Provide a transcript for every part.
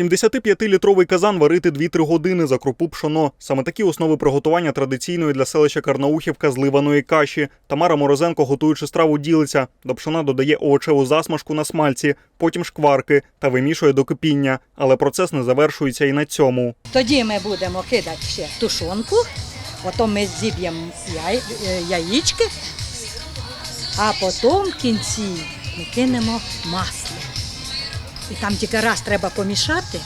75-літровий казан варити 2-3 години за крупу пшоно. Саме такі основи приготування традиційної для селища Карнаухівка зливаної каші. Тамара Морозенко, готуючи страву, ділиться. До пшона додає овочеву засмажку на смальці, потім шкварки та вимішує до кипіння. Але процес не завершується і на цьому. Тоді ми будемо кидати ще тушонку, потім ми зіб'ємо яєчки, а потім в кінці ми кинемо масло. І там тільки раз треба помішати,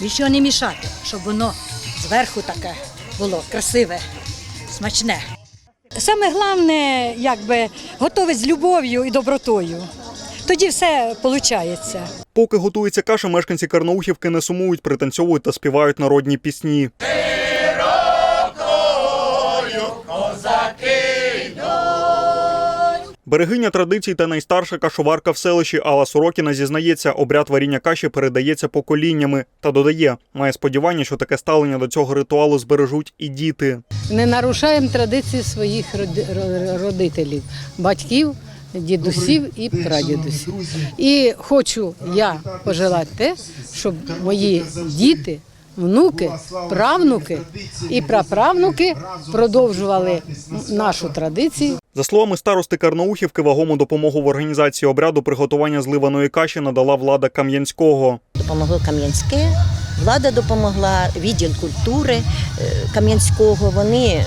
більше не мішати, щоб воно зверху таке було красиве, смачне. Саме головне, якби готове з любов'ю і добротою. Тоді все виходить. Поки готується каша, мешканці Карнаухівки не сумують, пританцьовують та співають народні пісні. Берегиня традицій та найстарша кашоварка в селищі Алла Сорокіна зізнається, обряд варіння каші передається поколіннями та додає, має сподівання, що таке ставлення до цього ритуалу збережуть і діти. не нарушаємо традиції своїх роди- родителів, батьків, дідусів і прадідусів. І хочу я пожелати те, щоб мої діти, внуки, правнуки і праправнуки продовжували нашу традицію. За словами старости Карнаухівки, вагому допомогу в організації обряду приготування зливаної каші надала влада Кам'янського. Допомогло Кам'янське, влада допомогла, відділ культури е, Кам'янського. Вони, е,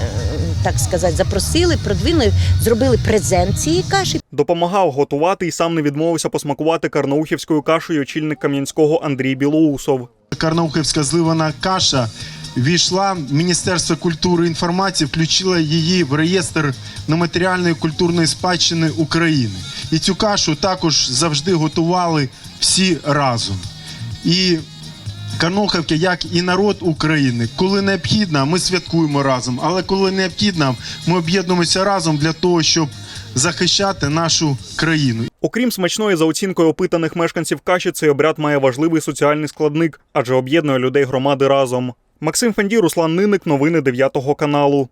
так сказати, запросили, продвинули, зробили презент цієї каші. Допомагав готувати і сам не відмовився посмакувати карнаухівською кашею очільник Кам'янського Андрій Білоусов. Карнаухівська зливана каша війшла в Міністерство культури і інформації, включила її в реєстр нематеріальної культурної спадщини України. І цю кашу також завжди готували всі разом. І Карнаухівки, як і народ України, коли необхідно, ми святкуємо разом. Але коли необхідно, ми об'єднуємося разом для того, щоб захищати нашу країну. Окрім смачної за оцінкою опитаних мешканців каші, цей обряд має важливий соціальний складник, адже об'єднує людей громади разом. Максим Фенді, Руслан Ниник, новини 9 каналу.